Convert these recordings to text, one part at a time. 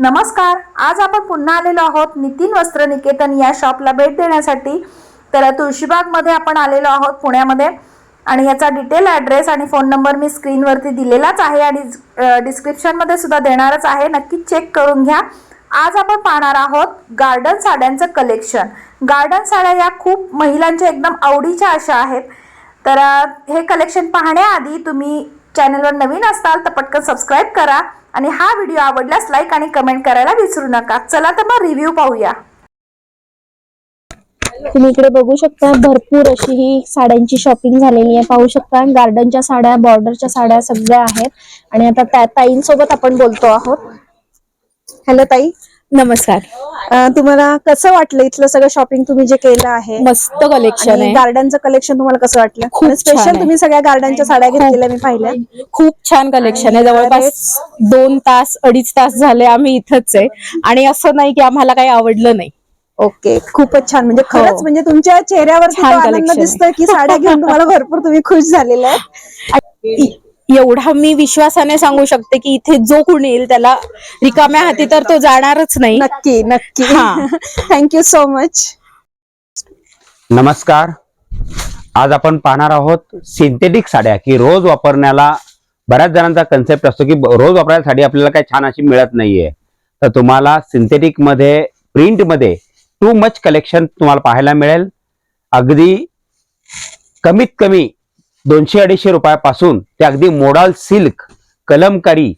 नमस्कार आज आपण पुन्हा आलेलो आहोत नितीन वस्त्र निकेतन या शॉपला भेट देण्यासाठी. तर तुळशीबागमध्ये आपण आलेलो आहोत पुण्यामध्ये आणि याचा डिटेल ॲड्रेस आणि फोन नंबर मी स्क्रीनवरती दिलेलाच आहे आणि डिस्क्रिप्शनमध्ये सुद्धा देणारच आहे. नक्की चेक करून घ्या. आज आपण पाहणार आहोत गार्डन साड्यांचं कलेक्शन. गार्डन साड्या या खूप महिलांच्या एकदम आवडीच्या अशा आहेत. तर हे कलेक्शन पाहण्याआधी तुम्ही चॅनलवर नवीन असाल तर पटकन सबस्क्राईब करा आणि हा व्हिडिओ आवडल्यास लाईक आणि कमेंट करायला विसरू नका. चला तर मग रिव्ह्यू पाहूया. तुम्ही इकडे बघू शकता भरपूर अशी ही साड्यांची शॉपिंग झालेली आहे. पाहू शकता गार्डनच्या साड्या बॉर्डरच्या साड्या सगळ्या आहेत. आणि आता त्या ताईंसोबत आपण बोलतो आहोत. हॅलो ताई. नमस्कार. अं, तुम्हाला कसं वाटलं इथलं सगळं शॉपिंग तुम्ही जे केलं आहे? मस्त कलेक्शन आहे. गार्डनचं कलेक्शन तुम्हाला कसं वाटलं? छान स्पेशल आहे. तुम्ही सगळ्या गार्डनच्या साड्या घेतलेल्या मी पाहिल्या. खूप छान कलेक्शन आहे. जवळपास दोन तास अडीच तास झाले आम्ही इथंच आहे. आणि असं नाही की आम्हाला काही आवडलं नाही. ओके खूपच छान. म्हणजे खरंच हो. म्हणजे तुमच्या चेहऱ्यावर छान आनंद collection आहे. दिसतोय की साड्या घेऊन तुम्हाला भरपूर तुम्ही खुश झालेले आहे इ- एवढा मी विश्वासाने सांगू शकते की इथे जो कोणी येईल त्याला रिकाम्या हाती तर तो जाणारच नाही. नक्की नक्की. हा. थँक्यू सो मच नमस्कार. आज आपण पाहणार आहोत सिंथेटिक साड्या की रोज वापरण्याला बऱ्याच जणांचा कन्सेप्ट असतो की रोज वापरायला साडी आपल्याला काही छान अशी मिळत नाहीये. तर तुम्हाला सिंथेटिकमध्ये प्रिंटमध्ये टू मच कलेक्शन तुम्हाला पाहायला मिळेल. अगदी कमीत कमी दोनशे अडीचशे रुपयापासून ते अगदी मोडाल सिल्क कलमकारी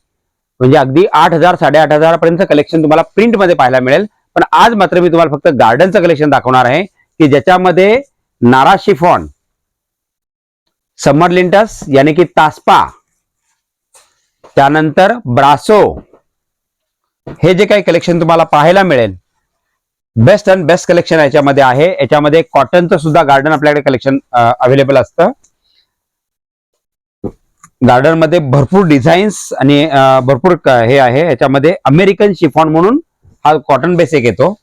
म्हणजे अगदी आठ हजार साडेआठ हजारापर्यंत कलेक्शन तुम्हाला प्रिंटमध्ये पाहायला मिळेल. पण आज मात्र मी तुम्हाला फक्त गार्डनचं कलेक्शन दाखवणार आहे की ज्याच्यामध्ये नारा शिफॉन समर लिंटस यानी की तासपा त्यानंतर ब्रासो हे जे काही कलेक्शन तुम्हाला पाहायला मिळेल बेस्ट अँड बेस्ट कलेक्शन याच्यामध्ये आहे. याच्यामध्ये कॉटनचं सुद्धा गार्डन आपल्याकडे कलेक्शन अवेलेबल असतं. गार्डनमध्ये भरपूर डिझाईन्स आणि भरपूर हे आहे. याच्यामध्ये अमेरिकन शिफॉन म्हणून हा कॉटन बेसिक येतो.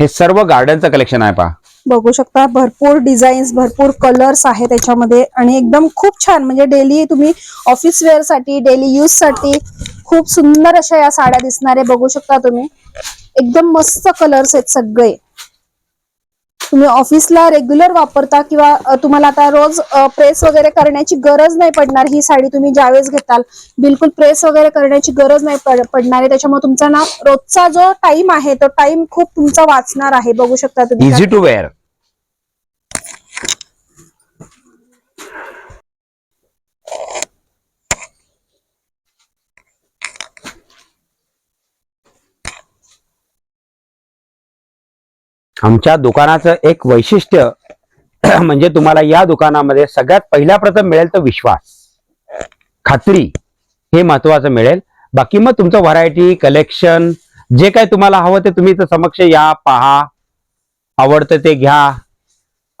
हे सर्व गार्डनचं कलेक्शन आहे पहा. बघू शकता भरपूर डिझाईन्स भरपूर कलर्स आहेत त्याच्यामध्ये आणि एकदम खूप छान म्हणजे डेली तुम्ही ऑफिस वेअरसाठी डेली यूजसाठी खूप सुंदर अशा या साड्या दिसणारे बघू शकता तुम्ही. एकदम मस्त कलर्स आहेत सगळे. तुम्ही ऑफिसला रेग्युलर वापरता किंवा तुम्हाला आता रोज प्रेस वगैरे करण्याची गरज नाही पडणार ही साडी तुम्ही ज्यावेळेस घेताल. बिलकुल प्रेस वगैरे करण्याची गरज नाही पड- पडणार आहे. त्याच्यामुळे तुमचा ना रोजचा जो टाइम आहे तो टाइम खूप तुमचा वाचणार आहे. बघू शकता तुम्ही इझी टू वेअर आमच्या दुकानाचं एक वैशिष्ट्य म्हणजे तुम्हाला या दुकानामध्ये सगळ्यात पहिल्या प्रथम मिळेल तर विश्वास. खात्री हे महत्वाचं मिळेल. बाकी मग तुमचं व्हरायटी कलेक्शन जे काही तुम्हाला हवं ते तुम्ही समक्ष या पहा. आवडतं ते घ्या.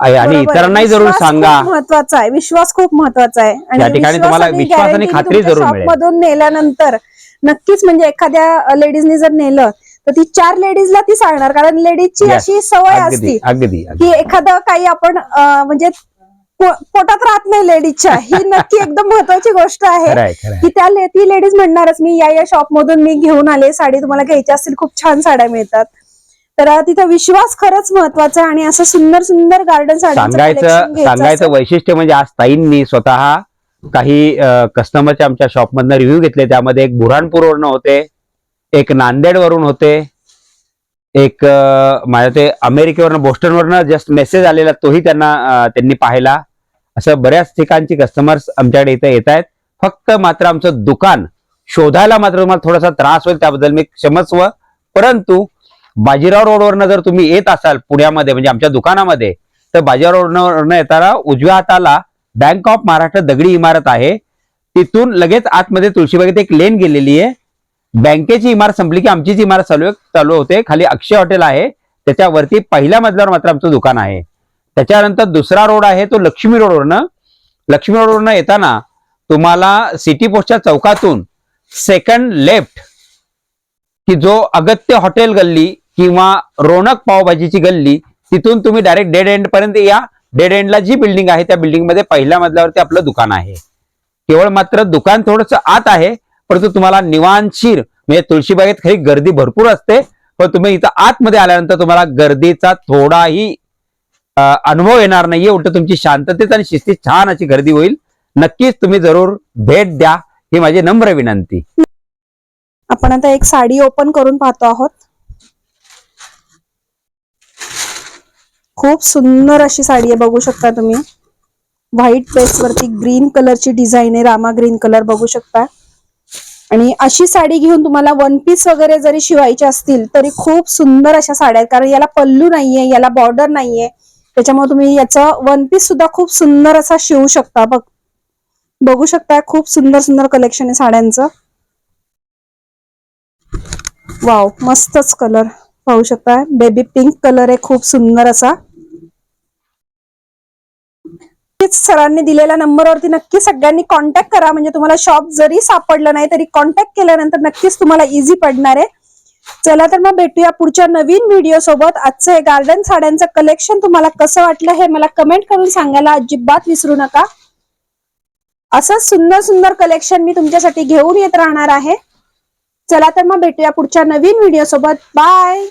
आणि. इतरांनाही जरूर सांगा. महत्त्वाचा आहे. विश्वास खूप महत्त्वाचा आहे. या ठिकाणी तुम्हाला विश्वास आणि खात्री जरूर मिळेल. मधून नेल्यानंतर नक्कीच म्हणजे एखाद्या लेडीजनी जर नेलं तर ती चार लेडीजला ती सांगणार कारण लेडीजची. अशी सवय असती. की एखादं काही आपण म्हणजे पोटात राहत नाही लेडीजच्या ही नक्की एकदम महत्वाची गोष्ट आहे. की त्या ती लेडीज म्हणणारच मी या या शॉप मधून मी घेऊन आले साडी तुम्हाला घ्यायची असतील खूप छान साड्या मिळतात तर तिथं विश्वास खरंच महत्त्वाचा आहे आणि असं सुंदर सुंदर गार्डन सांगायचं सांगायचं वैशिष्ट्य म्हणजे आज ताईंनी स्वतः काही कस्टमरच्या आमच्या शॉपमधनं रिव्ह्यू घेतले त्यामध्ये एक बुऱ्हाणपूरवरनं होते एक नांदेडवरून होते. एक माझ्या ते अमेरिकेवरनं बोस्टनवरनं जस्ट मेसेज आलेला तोही त्यांना त्यांनी पाहिला. असं बऱ्याच ठिकाणची कस्टमर्स आमच्याकडे इथं येत आहेत. फक्त मात्र आमचं दुकान शोधायला मात्र तुम्हाला थोडासा त्रास होईल त्याबद्दल मी क्षमस्व. परंतु बाजीराव रोडवरनं जर तुम्ही येत असाल पुण्यामध्ये म्हणजे आमच्या दुकानामध्ये तर बाजीराव रोडवरनं येताना उजव्या हाताला बँक ऑफ महाराष्ट्र दगडी इमारत आहे. तिथून लगेच आतमध्ये तुळशीबागेत एक लेन गेलेली आहे. बँकेची इमारत संपली की आमची जी इमारत चालू चालू होते. खाली अक्षय हॉटेल आहे. त्याच्यावरती पहिल्या मजल्यावर मात्र आमचं दुकान आहे. त्याच्यानंतर दुसरा रोड आहे तो लक्ष्मी रोडवरनं लक्ष्मी रोडवरनं येताना तुम्हाला सिटी पोस्टच्या चौकातून सेकंड लेफ्ट की जो अगत्य हॉटेल गल्ली किंवा रोनक पावभाजीची गल्ली तिथून तुम्ही डायरेक्ट डेड एंड पर्यंत या. डेड एंडला जी बिल्डिंग आहे त्या बिल्डिंगमध्ये पहिल्या मजल्यावरती आपलं दुकान आहे. केवळ मात्र दुकान थोडंसं आत आहे. परंतु तुम्हाला निवांशीर म्हणजे तुळशीबागेत खरी गर्दी भरपूर असते. पण तुम्ही इथं आतमध्ये आल्यानंतर तुम्हाला गर्दीचा थोडाही अनुभव येणार नाहीये. उलट तुमची शांततेत आणि शिस्तीत छान अशी गर्दी होईल. नक्कीच तुम्ही जरूर भेट द्या. ही माझी नम्र विनंती. आपण आता एक साडी ओपन करून पाहतो आहोत. खूप सुंदर अशी साडी आहे. बघू शकता तुम्ही. व्हाईट पेस्ट वरती ग्रीन कलरची डिझाईन आहे. रामा ग्रीन कलर बघू शकता. आणि अशी साडी घेऊन तुम्हाला वन पीस वगैरे जरी शिवायचे असतील तरी खूप सुंदर अशा साड्या आहेत. कारण याला पल्लू नाहीये याला बॉर्डर नाहीये. त्याच्यामुळे तुम्ही याचं वन पीस सुद्धा खूप सुंदर असा शिवू शकता. बघ बघू शकता खूप सुंदर सुंदर कलेक्शन आहे साड्यांचं. वाव मस्तच कलर पाहू शकता बेबी पिंक कलर आहे खूप सुंदर असा. सरांनी दिलेल्या नंबरवरती नक्की सगळ्यांनी कॉन्टॅक्ट करा. म्हणजे तुम्हाला शॉप जरी सापडलं नाही तरी कॉन्टॅक्ट केल्यानंतर नक्कीच तुम्हाला इझी पडणार आहे. चला तर मग भेटूया पुढच्या नवीन व्हिडिओ सोबत. आजचं हे गार्डन साड्यांचं कलेक्शन तुम्हाला कसं वाटलं हे मला कमेंट करून सांगायला अजिबात विसरू नका. असंच सुंदर सुंदर कलेक्शन मी तुमच्यासाठी घेऊन येत राहणार आहे. चला तर मग भेटूया पुढच्या नवीन व्हिडिओ सोबत. बाय